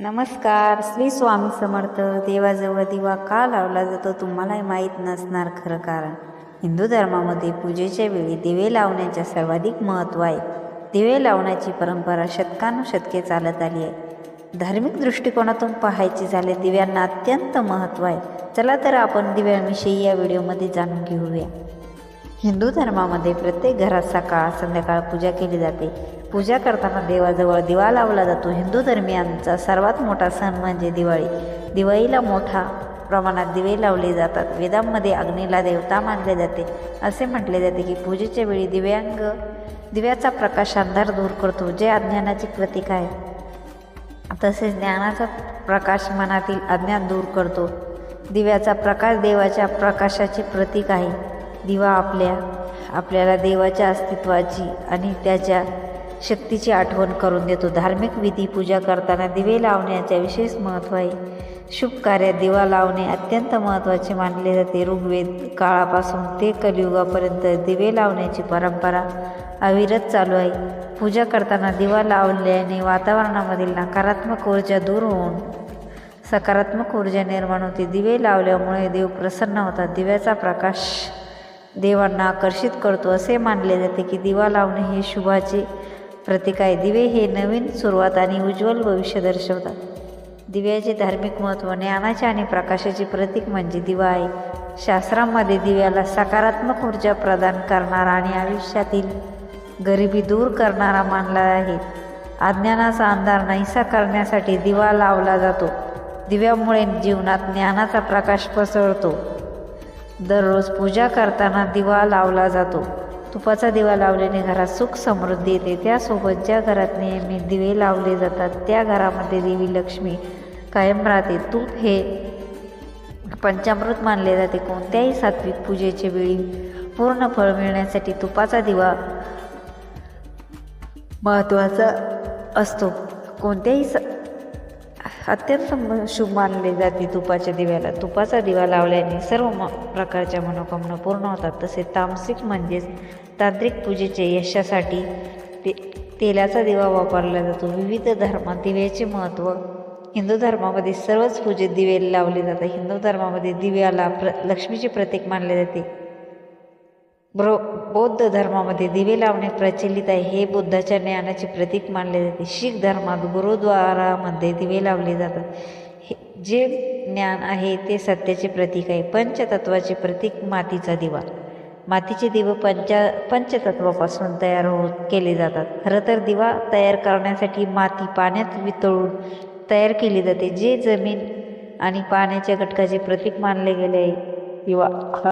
नमस्कार. श्री स्वामी समर्थ. देवाजवळ दिवा का लावला जातो तुम्हालाही माहीत नसणार खरं कारण. हिंदू धर्मामध्ये पूजेच्या वेळी दिवे लावण्याचे सर्वाधिक महत्त्व आहे. दिवे लावण्याची परंपरा शतकानुशतके चालत आली आहे. धार्मिक दृष्टिकोनातून पाहायचे झाले दिव्यांना अत्यंत महत्त्व आहे. चला तर आपण दिव्यांविषयी या व्हिडिओमध्ये जाणून घेऊया. हिंदू धर्मामध्ये प्रत्येक घरात सकाळ संध्याकाळ पूजा केली जाते. पूजा करताना देवाजवळ दिवा लावला जातो. हिंदू धर्मियांचा सर्वात मोठा सण म्हणजे दिवाळी. दिवाळीला मोठा प्रमाणात दिवे लावले जातात. वेदांमध्ये अग्नीला देवता मानले जाते. असे म्हटले जाते की पूजेच्या वेळी दिव्यांग दिव्याचा प्रकाश अंधार दूर करतो जे अज्ञानाचे प्रतीक आहे. तसेच ज्ञानाचा प्रकाश मनातील अज्ञान दूर करतो. दिव्याचा प्रकाश देवाच्या प्रकाशाचे प्रतीक आहे. दिवा आपल्या आपल्याला देवाच्या अस्तित्वाची आणि त्याच्या शक्तीची आठवण करून देतो. धार्मिक विधी पूजा करताना दिवे लावण्याचे विशेष महत्त्व आहे. शुभ कार्यात दिवा लावणे अत्यंत महत्त्वाचे मानले जाते. ऋग्वेद काळापासून ते कलियुगापर्यंत दिवे लावण्याची परंपरा अविरत चालू आहे. पूजा करताना दिवा लावल्याने वातावरणामधील नकारात्मक ऊर्जा दूर होऊन सकारात्मक ऊर्जा निर्माण होते. दिवे लावल्यामुळे देव प्रसन्न होतात. दिव्याचा प्रकाश देवांना आकर्षित करतो असे मानले जाते की दिवा लावणे हे शुभाचे प्रतीक आहे. दिवे हे नवीन सुरुवात आणि उज्ज्वल भविष्य दर्शवतात. दिव्याचे धार्मिक महत्त्व ज्ञानाचे आणि प्रकाशाचे प्रतीक म्हणजे दिवा आहे. शास्त्रामध्ये दिव्याला सकारात्मक ऊर्जा प्रदान करणारा आणि आयुष्यातील गरिबी दूर करणारा मानला आहे. अज्ञानाचा अंधार नाहीसा करण्यासाठी दिवा लावला जातो. दिव्यामुळे जीवनात ज्ञानाचा प्रकाश पसरतो. दररोज पूजा करताना दिवा लावला जातो. तुपाचा दिवा लावल्याने घरात सुख समृद्धी येते. त्यासोबत ज्या घरात नेहमी दिवे लावले जातात त्या घरामध्ये देवी लक्ष्मी कायम राहते. तूप हे पंचामृत मानले जाते. कोणत्याही सात्विक पूजेच्या वेळी पूर्ण फळ मिळण्यासाठी तुपाचा दिवा महत्त्वाचा असतो. कोणत्याही स अत्यंत शुभ मानले जाते तुपाच्या दिव्याला. तुपाचा दिवा लावल्याने सर्व म प्रकारच्या मनोकामना पूर्ण होतात. तसे तामसिक म्हणजेच तांत्रिक पूजेचे यशासाठी ते तेलाचा दिवा वापरला जातो. विविध धर्मात दिव्याचे महत्त्व हिंदू धर्मामध्ये सर्वच पूजेत दिवे लावले जातात. हिंदू धर्मामध्ये दिव्याला प्र लक्ष्मीचे प्रतीक मानले जाते. ब्रो बौद्ध धर्मामध्ये दिवे लावणे प्रचलित आहे. हे बुद्धाच्या ज्ञानाचे प्रतीक मानले जाते. शीख धर्मात गुरुद्वारामध्ये दिवे लावले जातात. हे जे ज्ञान आहे ते सत्याचे प्रतीक आहे. पंचतत्वाचे प्रतीक मातीचा दिवा. मातीचे दिवे पंचा पंचतत्वापासून तयार हो केले जातात. खरं तर दिवा तयार करण्यासाठी माती पाण्यात वितळून तयार केली जाते. जे जमीन आणि पाण्याच्या घटकाचे प्रतीक मानले गेले आहे. दिवा